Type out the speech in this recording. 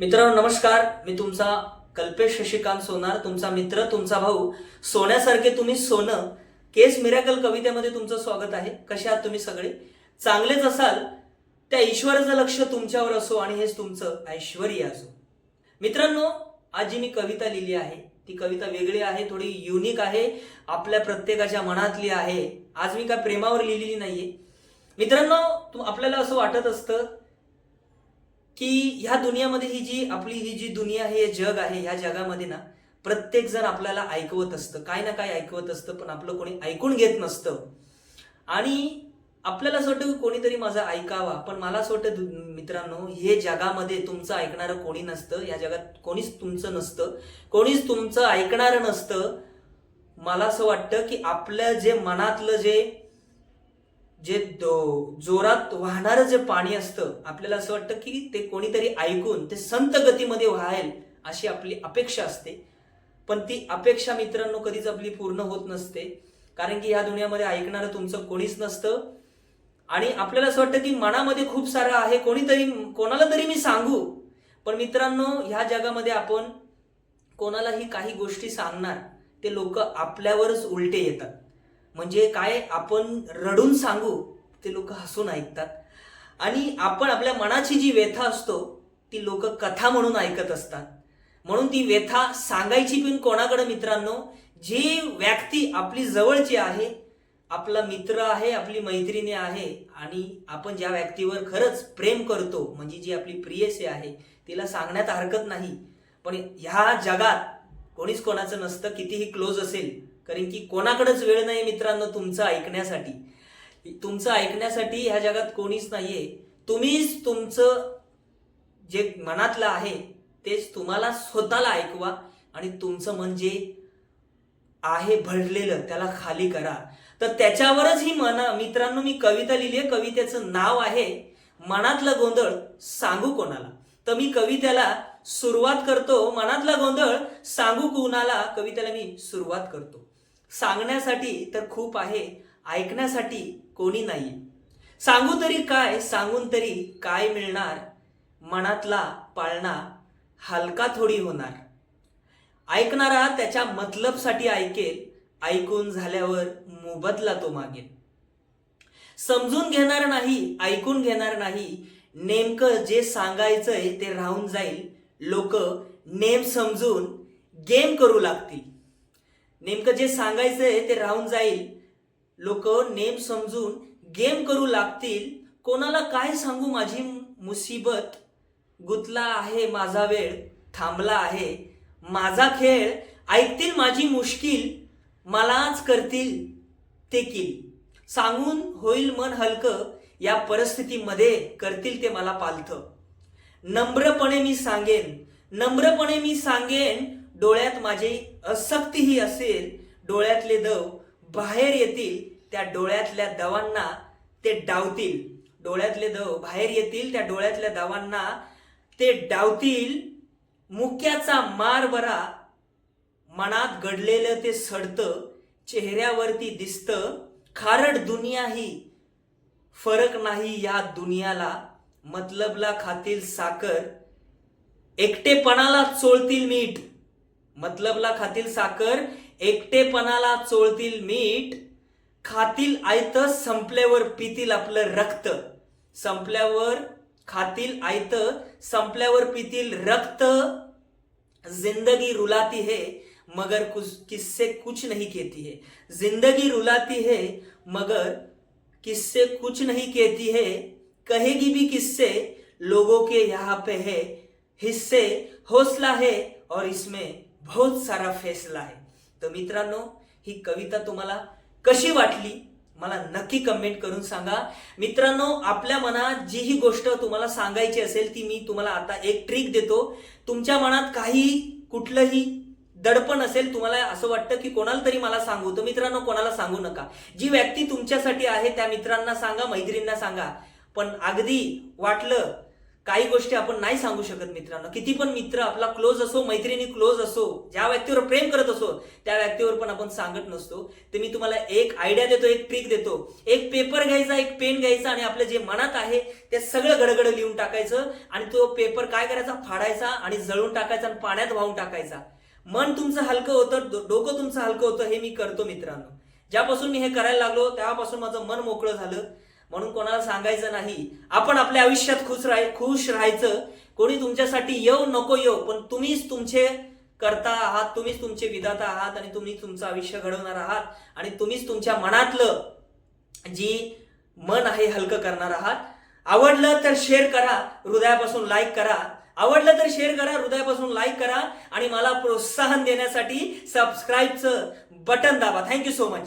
मित्रांनो नमस्कार. मी तुमचा कल्पेश शशिकांत सोनार तुमचा मित्र तुमचा भाऊ. सोन्यासारखे तुम्ही सोनं केस मिरॅकल कवितेमध्ये तुमचं स्वागत आहे. कसे आहात तुम्ही सगळे? चांगलेच असाल त्या ईश्वराचं लक्ष तुमच्यावर असो आणि हेच तुमचं ऐश्वरी असो. मित्रांनो आज जी मी कविता लिहिली आहे. ती कविता वेगळी आहे थोडी युनिक आहे आपल्या प्रत्येकाच्या मनातली आहे. आज मी काय प्रेमावर लिहिलेली नाहीये. मित्रांनो तुम आपल्याला असं वाटत असतं की ह्या दुनियामध्ये ही जी आपली ही जी दुनिया आहे हे जग आहे ह्या जगामध्ये ना प्रत्येक जण आपल्याला ऐकवत असतं. काय ना काय ऐकवत असतं पण आपलं कोणी ऐकून घेत नसतं. आणि आपल्याला असं वाटतं की कोणीतरी माझं ऐकावा पण मला असं वाटतं मित्रांनो हे जगामध्ये तुमचं ऐकणारं कोणी नसतं. या जगात कोणीच तुमचं नसतं. कोणीच तुमचं ऐकणारं नसतं. मला असं वाटतं की आपलं जे मनातलं जे जे दो- जोरात वाहणारं जे पाणी असतं आपल्याला असं वाटतं की ते कोणीतरी ऐकून ते संत गतीमध्ये व्हायल अशी आपली अपेक्षा असते. पण ती अपेक्षा मित्रांनो कधीच आपली पूर्ण होत नसते. कारण की ह्या दुनियामध्ये ऐकणारं तुमचं कोणीच नसतं. आणि आपल्याला असं वाटतं की मनामध्ये खूप सारं आहे कोणीतरी कोणाला तरी मी सांगू. पण मित्रांनो ह्या जगामध्ये आपण कोणालाही काही गोष्टी सांगणार ते लोक आपल्यावरच उलटे येतात. म्हणजे काय आपण रडून सांगू ते लोक हसून ऐकतात. आणि आपण आपल्या मनाची जी व्यथा असतो ती लोक कथा म्हणून ऐकत असतात. म्हणून ती व्यथा सांगायची पण कोणाकडे मित्रांनो? जी व्यक्ती आपली जवळची आहे आपला मित्र आहे आपली मैत्रिणी आहे आणि आपण ज्या व्यक्तीवर खरंच प्रेम करतो म्हणजे जी आपली प्रियसी आहे तिला सांगण्यात हरकत नाही. पण ह्या जगात कोणीच कोणाचं नसतं कितीही क्लोज असेल कारण की कोणाकडेच वेळ नाही मित्रांनो तुमचं ऐकण्यासाठी. तुमचं ऐकण्यासाठी ह्या जगात कोणीच नाहीये. तुम्हीच तुमचं जे मनातलं आहे तेच तुम्हाला स्वतःला ऐकवा आणि तुमचं मन जे आहे भरलेलं त्याला खाली करा. तर त्याच्यावरच ही मना मित्रांनो मी कविता लिहिली आहे कवितेचं नाव आहे मनातला गोंधळ सांगू कोणाला. तर मी कवितेला सुरुवात करतो. मनातला गोंधळ सांगू कोणाला? कवितेला मी सुरुवात करतो. सांगण्यासाठी तर खूप आहे ऐकण्यासाठी कोणी नाही. सांगू तरी काय सांगून तरी काय मिळणार? मनातला पाळणा हलका थोडी होणार. ऐकणारा त्याच्या मतलबसाठी ऐकेल ऐकून झाल्यावर मोबदला तो मागेल. समजून घेणार नाही ऐकून घेणार नाही नेमकं जे सांगायचंय ते राहून जाईल. लोक नेम समजून गेम करू लागतील. नेमकं जे सांगायचंय ते राहून जाईल. लोक नेम समजून गेम करू लागतील. कोणाला काय सांगू माझी मुसीबत? गुतला आहे माझा वेळ थांबला आहे. माझा खेळ ऐकतील माझी मुश्किल. मलाच करतील ते किल. सांगून होईल मन हलकं या परिस्थितीमध्ये करतील ते मला पालथं. नम्रपणे मी सांगेन. नम्रपणे मी सांगेन डोळ्यात माझी असक्तीही असेल डोळ्यातले दव बाहेर येतील त्या डोळ्यातल्या दवांना ते डावतील. डोळ्यातले दव बाहेर येतील त्या डोळ्यातल्या दवांना ते डावतील. मुक्याचा मार बरा मनात घडलेलं ते सडतं चेहऱ्यावरती दिसतं. खारड दुनिया ही फरक नाही या दुनियाला. मतलबला खातील साखर. एकटेपणाला चोळतील मीठ. मतलबला खातील साखर एकटेपणाला चोळतील मीठ खातील आयत संपल्यावर पितील आपलं रक्त. संपल्यावर खातील आयत संपल्यावर पितील रक्त. जिंदगी रुलाती है मगर कुछ किससे कुछ नहीं कहती है. जिंदगी रुलाती है मगर किससे कुछ नहीं कहती है. कहेगी भी किससे लोगों के यहाँ पे है. हिस्से हौसला है और इसमें बहुत सारा फैसला आहे तर मित्रांनो ही कविता तुम्हाला कशी वाटली मला नक्की कमेंट करून सांगा. मित्रांनो आपल्या मनात जी ही गोष्ट तुम्हाला सांगायची असेल ती मी तुम्हाला आता एक ट्रिक देतो. तुमच्या मनात काही कुठलंही दडपण असेल तुम्हाला असं वाटतं की कोणाला तरी मला सांगू. तर मित्रांनो कोणाला सांगू नका. जी व्यक्ती तुमच्यासाठी आहे त्या मित्रांना सांगा मैत्रिणींना सांगा. पण अगदी वाटलं काही गोष्टी आपण नाही सांगू शकत मित्रांनो. किती पण मित्र आपला क्लोज असो मैत्रिणी क्लोज असो ज्या व्यक्तीवर प्रेम करत असो त्या व्यक्तीवर पण आपण सांगत नसतो. तर मी तुम्हाला एक आयडिया देतो एक ट्रिक देतो. एक पेपर घ्यायचा एक पेन घ्यायचा आणि आपलं जे मनात आहे ते सगळं गडगड लिहून टाकायचं आणि तो पेपर काय करायचा? फाडायचा आणि जळून टाकायचा आणि पाण्यात वाहून टाकायचा. मन तुमचं हलकं होतं डोकं तुमचं हलकं होतं हे मी करतो मित्रांनो. ज्यापासून मी हे करायला लागलो त्यापासून माझं मन मोकळं झालं. म्हणून कोणाला सांगायचं नाही. आपण आपल्या आयुष्यात खुश राहाय खुश राहायचं. कोणी तुमच्यासाठी येऊ नको येऊ पण तुम्हीच तुमचे करता आहात तुम्हीच तुमचे विधाता आहात आणि तुम्ही तुमचं आयुष्य घडवणार आहात आणि तुम्हीच तुमच्या मनातलं जी मन आहे हलकं करणार आहात. आवडलं तर शेअर करा हृदयापासून लाईक करा. आवडलं तर शेअर करा हृदयापासून लाईक करा आणि मला प्रोत्साहन देण्यासाठी सबस्क्राईबचं बटन दाबा. Thank you so much